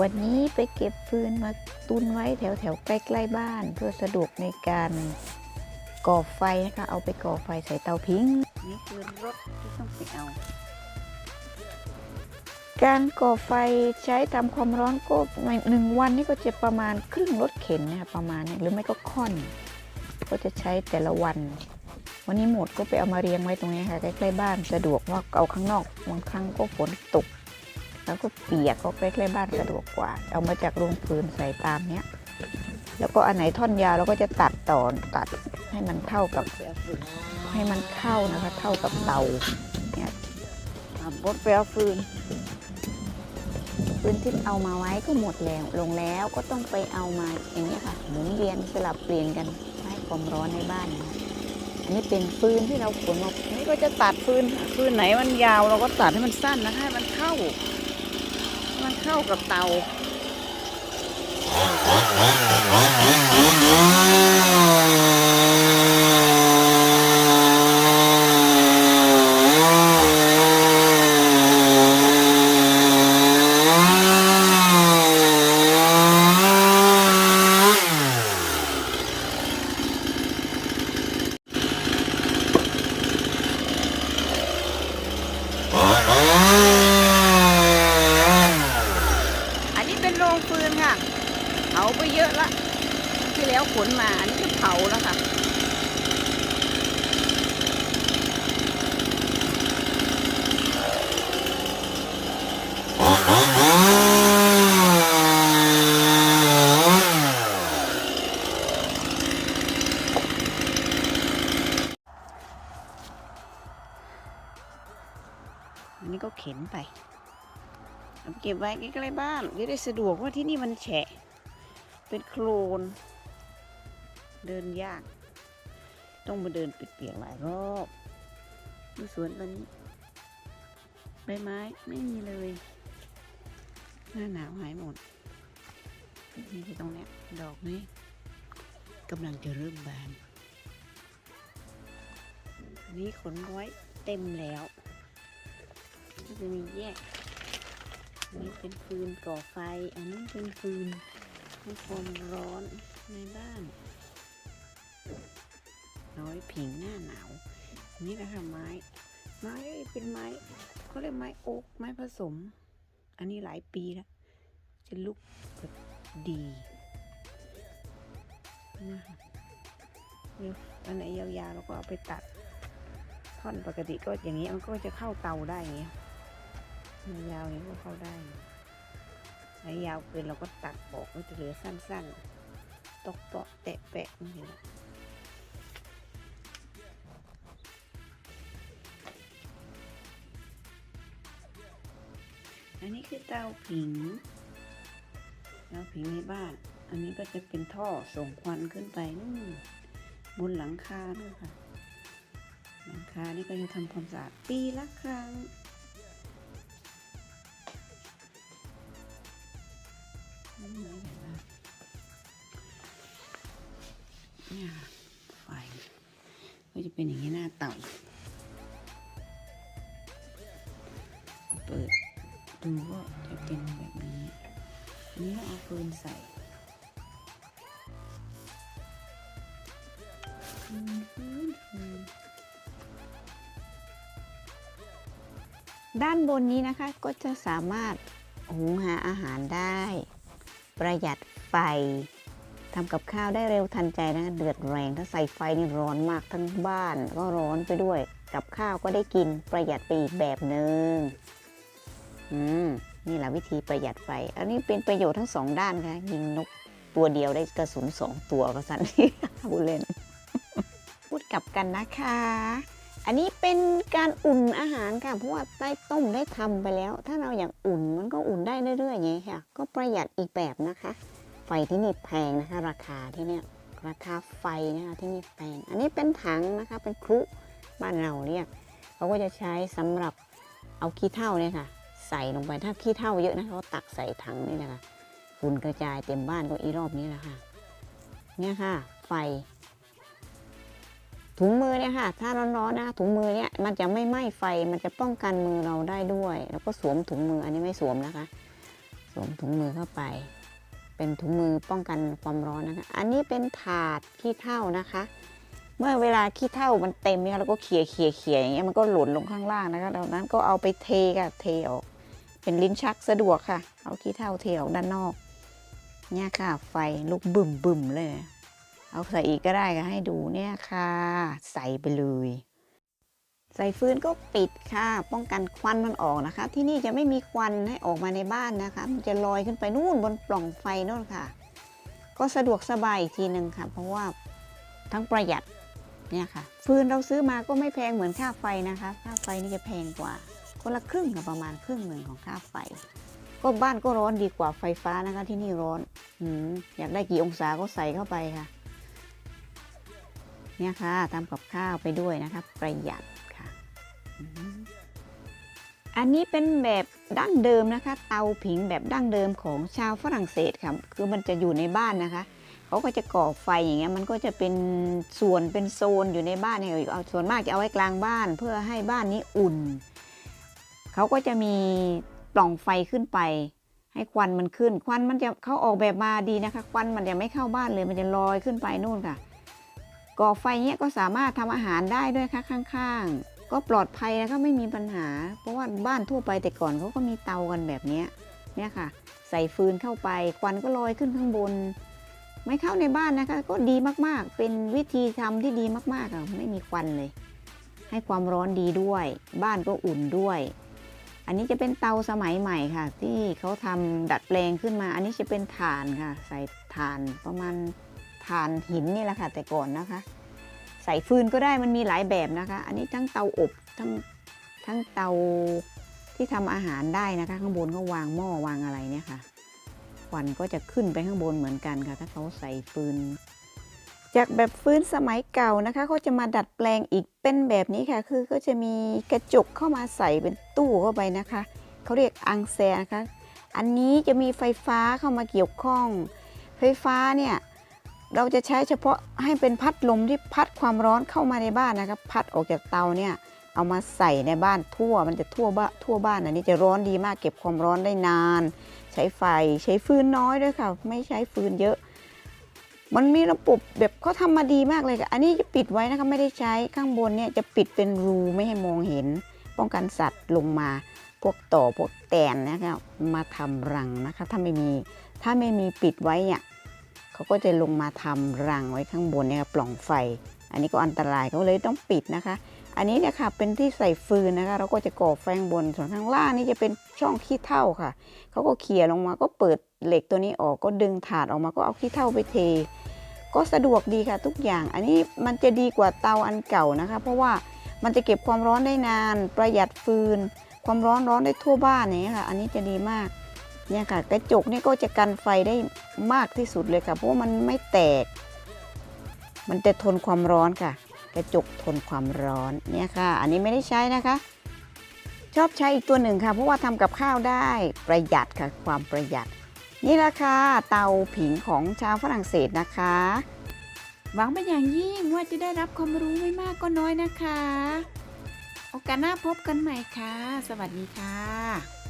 วันนี้ไปเก็บฟืนมาตุนไว้แถวแถวๆใกล้ๆบ้าน เพื่อสะดวกในการก่อไฟนะคะ เอาไปก่อไฟใส่เตาพิงนี่คือรถที่ต้องไปเอา การก่อไฟใช้ทำความร้อนก็หนึ่งวันนี่ก็จะประมาณครึ่งรถเข็นนะคะประมาณนี้หรือไม่ก็ค่อน ก็จะใช้แต่ละวัน วันนี้หมดก็ไปเอามาเรียงไว้ตรงนี้ค่ะใกล้ๆบ้านสะดวกว่าเอาข้างนอกบางครั้งก็ฝนตก แล้วก็เปียกก็ใกล้ๆบ้านสะดวกกว่า เอามาจากโรงฟืนใส่ตามเนี้ย แล้วก็อันไหนท่อนยาวเราก็จะตัดต่อตัดให้มันเท่ากับไปเอาฟืนให้มันเข้านะคะ เท่ากับเตาขับรถไปเอาฟืนพื้นที่เอามาไว้ก็หมดแล้วลงแล้วก็ต้องไปเอามาอย่างนี้ยค่ะหมุนเวียนสลับเปลี่ยนกันให้ความร้อนในบ้านนะคะอันนี้เป็นฟืนที่เราขนมาอันนี้ก็จะตัดฟืนฟืนไหนมันยาวเราก็ตัดให้มันสั้นนะคะให้มันเข้าให้ มันเข้ากับเตา อันนี้เป็นโรงฟืนค่ะ เผาไปเยอะละ ที่แล้วขนมา อันนี้ก็เผาแล้วค่ะ อันนี้ก็เข็นไปเก็บไว้ใกล้ๆบ้านจะได้สะดวกว่าที่นี่มันแฉะ เป็นโคลน เดินยาก ต้องมาเดินเปียกๆหลายรอบดูสวนตอนนี้ใบไม้ไม่มีเลย หน้าหนาวหายหมดนี่ที่ตรงนี้ดอกนี้กำลังจะเริ่มบาน นี้ขนไว้เต็มแล้ว จะมีแยกอันนี้เป็นฟืนก่อไฟ อันนี้เป็นฟืนให้ความร้อนในบ้านน้อยผิงหน้าหนาวนนี้ก็ทำไม้ ไม้เป็นไม้เขาเรียกไม้โอ๊กไม้ผสม อันนี้หลายปีแล้วจะลุกแบบดีนะคะเดี๋ยวอันไหนยาวๆเราก็เอาไปตัดท่อนปกติก็อย่างนี้มันก็จะเข้าเตาได้อย่าง เงี้ยยาวๆนี้ก็เข้าได้ไหนยาวเกินเราก็ตัดออกก็จะเหลือสั้นๆ ตกเปาะแตะแปะนี่แหละอันนี้คือเตาผิงเตาผิงในบ้าน อันนี้ก็จะเป็นท่อส่งควันขึ้นไปนู่นบนหลังคาด้วยค่ะ หลังคานี่ก็จะทำความสะอาดปีละครั้ง เนี่ยไฟก็จะเป็นอย่างนี้หน้าเต่า เปิดดูก็จะเป็นแบบนี้อันนี้เราเอาฟืนใส่ด้านบนนี้นะคะก็จะสามารถหุงหาอาหารได้ ประหยัดไฟ ทำกับข้าวได้เร็วทันใจนะเดือดแรงถ้าใส่ไฟนี่ร้อนมากทั้งบ้าน ก็ร้อนไปด้วย กับข้าวก็ได้กินประหยัดไปอีกแบบหนึง่งอืมนี่แหละวิธีประหยัดไฟ อันนี้เป็นประโยชน์ทั้งสองด้านค่ะยิงนกตัวเดียวได้กระสุนสองตัวก็สันพูดเล่น พูดกลับกันนะคะ อันนี้เป็นการอุ่นอาหารค่ะเพราะว่าได้ต้มได้ทำไปแล้ว ถ้าเราอยากอุ่นมันก็อุ่นได้เรื่อยๆอย่างนี้ค่ะ ก็ประหยัดอีกแบบนะคะ ไฟที่นี่แพงนะคะ ราคาที่เนี่ยราคาไฟนะคะที่นี่แพง อันนี้เป็นถังนะคะเป็นครุบ้านเราเรียกเขาก็จะใช้สำหรับเอาขี้เถ้าเนี่ยค่ะ ใส่ลงไปถ้าขี้เถ้าเยอะนะเขาตักใส่ถังนี่แหละค่ะฝุ่นกระจายเต็มบ้านก็อีรอบนี้แหละค่ะเนี่ยค่ะ ไฟ ถุงมือเนี่ยค่ะ ถ้าร้อนๆนะถุงมือเนี่ยมันจะไม่ไหม้ไฟมันจะป้องกันมือเราได้ด้วย แล้วก็สวมถุงมืออันนี้ไม่สวมนะคะ สวมถุงมือเข้าไป เป็นถุงมือป้องกันความร้อนนะคะ อันนี้เป็นถาดขี้เถ้านะคะ เมื่อเวลาขี้เถ้ามันเต็มเนี่ยเราก็เขี่ยเขี่ยเขี่ยอย่างเงี้ยมันก็หล่นลงข้างล่างนะคะดังนั้นก็เอาไปเทค่ะเทออกเป็นลิ้นชักสะดวกค่ะ เอาขี้เถ้าเทออกด้านนอก เนี่ยค่ะ ไฟลุกบึมบึมๆเลย เอาใส่อีกก็ได้ค่ะให้ดูเนี่ยค่ะ ใส่ไปเลย ใส่ฟืนก็ปิดค่ะ ป้องกันควันมันออกนะคะ ที่นี่จะไม่มีควันให้ออกมาในบ้านนะคะ มันจะลอยขึ้นไปนู่นบนปล่องไฟนู่นค่ะ ก็สะดวกสบายอีกทีหนึ่งค่ะ เพราะว่าทั้งประหยัดเนี่ยค่ะ ฟืนเราซื้อมาก็ไม่แพงเหมือนค่าไฟนะคะ ค่าไฟนี่จะแพงกว่า คนละครึ่งค่ะประมาณครึ่งหนึ่งของค่าไฟ ก็บ้านก็ร้อนดีกว่าไฟฟ้านะคะ ที่นี่ร้อนอมอยากได้กี่องศาก็ใส่เข้าไปค่ะ เนี่ยค่ะทำกับข้าวไปด้วยนะคะ ประหยัด อันนี้เป็นแบบดั้งเดิมนะคะ เตาผิงแบบดั้งเดิมของชาวฝรั่งเศสค่ะคือมันจะอยู่ในบ้านนะคะเขาก็จะก่อไฟอย่างเงี้ยมันก็จะเป็นส่วนเป็นโซนอยู่ในบ้านเนี่ยเอาส่วนมากจะเอาไว้กลางบ้าน เพื่อให้บ้านนี้อุ่นเขาก็จะมีปล่องไฟขึ้นไป ให้ควันมันขึ้น ควันมันจะเขาออกแบบมาดีนะคะ ควันมันจะไม่เข้าบ้านเลยมันจะลอยขึ้นไปนู่นค่ะ ก่อไฟเนี้ยก็สามารถทำอาหารได้ด้วยค่ะข้างๆ ก็ปลอดภัยนะคะไม่มีปัญหา เพราะว่าบ้านทั่วไปแต่ก่อนเขาก็มีเตากันแบบนี้เนี่ยค่ะ ใส่ฟืนเข้าไปควันก็ลอยขึ้นข้างบน ไม่เข้าในบ้านนะคะ ก็ดีมากๆ เป็นวิธีทำที่ดีมากๆอะไม่มีควันเลย ให้ความร้อนดีด้วย บ้านก็อุ่นด้วย อันนี้จะเป็นเตาสมัยใหม่ค่ะ ที่เขาทำดัดแปลงขึ้นมา อันนี้จะเป็นถ่านค่ะ ใส่ถ่านประมาณถ่านหินนี่แหละค่ะ แต่ก่อนนะคะ ใส่ฟืนก็ได้มันมีหลายแบบนะคะ อันนี้ทั้งเตาอบทั้งทั้งเตาที่ทำอาหารได้นะคะ ข้างบนก็วางหม้อวางอะไรเนี่ยค่ะควันก็จะขึ้นไปข้างบนเหมือนกันค่ะ ถ้าเขาใส่ฟืน จากแบบฟืนสมัยเก่านะคะเขาจะมาดัดแปลงอีกเป็นแบบนี้ค่ะ คือก็จะมีกระจกเข้ามาใส่เป็นตู้เข้าไปนะคะเขาเรียกอังแซนะคะ อันนี้จะมีไฟฟ้าเข้ามาเกี่ยวข้อง ไฟฟ้าเนี่ย เราจะใช้เฉพาะให้เป็นพัดลมที่พัดความร้อนเข้ามาในบ้านนะครับ พัดออกจากเตาเนี่ยเอามาใส่ในบ้านทั่วมันจะทั่วบ้านทั่วบ้านอันนี้จะร้อนดีมากเก็บความร้อนได้นาน ใช้ไฟใช้ฟืนน้อยด้วยค่ะ ไม่ใช้ฟืนเยอะ มันมีระบบแบบเขาทำมาดีมากเลยค่ะ อันนี้จะปิดไว้นะคะไม่ได้ใช้ข้างบนเนี่ยจะปิดเป็นรูไม่ให้มองเห็น ป้องกันสัตว์ลงมา พวกต่อพวกแตนนะคะมาทำรังนะคะ ถ้าไม่มีถ้าไม่มีปิดไว้เนี่ย เขาก็จะลงมาทำรังไว้ข้างบนเนี่ยปล่องไฟ อันนี้ก็อันตรายเขาเลยต้องปิดนะคะ อันนี้เนี่ยค่ะเป็นที่ใส่ฟืนนะคะ เราก็จะก่อไฟข้างบนส่วนข้างล่างนี่จะเป็นช่องขี้เถ้าค่ะเขาก็เขี่ยลงมาก็เปิดเหล็กตัวนี้ออกก็ดึงถาดออกมาก็เอาขี้เถ้าไปเท ก็สะดวกดีค่ะทุกอย่าง อันนี้มันจะดีกว่าเตาอันเก่านะคะ เพราะว่ามันจะเก็บความร้อนได้นาน ประหยัดฟืน ความร้อนร้อนได้ทั่วบ้านอย่างนี้ยค่ะ อันนี้จะดีมาก เนี่ยค่ะกระจกนี่ก็จะกันไฟได้มากที่สุดเลยค่ะ เพราะมันไม่แตก มันจะทนความร้อนค่ะ กระจกทนความร้อนเนี่ยค่ะ อันนี้ไม่ได้ใช้นะคะ ชอบใช้อีกตัวหนึ่งค่ะ เพราะว่าทำกับข้าวได้ประหยัดค่ะความประหยัด นี่แหละค่ะเตาผิงของชาวฝรั่งเศสนะคะ หวังเป็นอย่างยิ่งว่าจะได้รับความรู้ไม่มากก็น้อยนะคะ โอกาสหน้าพบกันใหม่ค่ะ สวัสดีค่ะ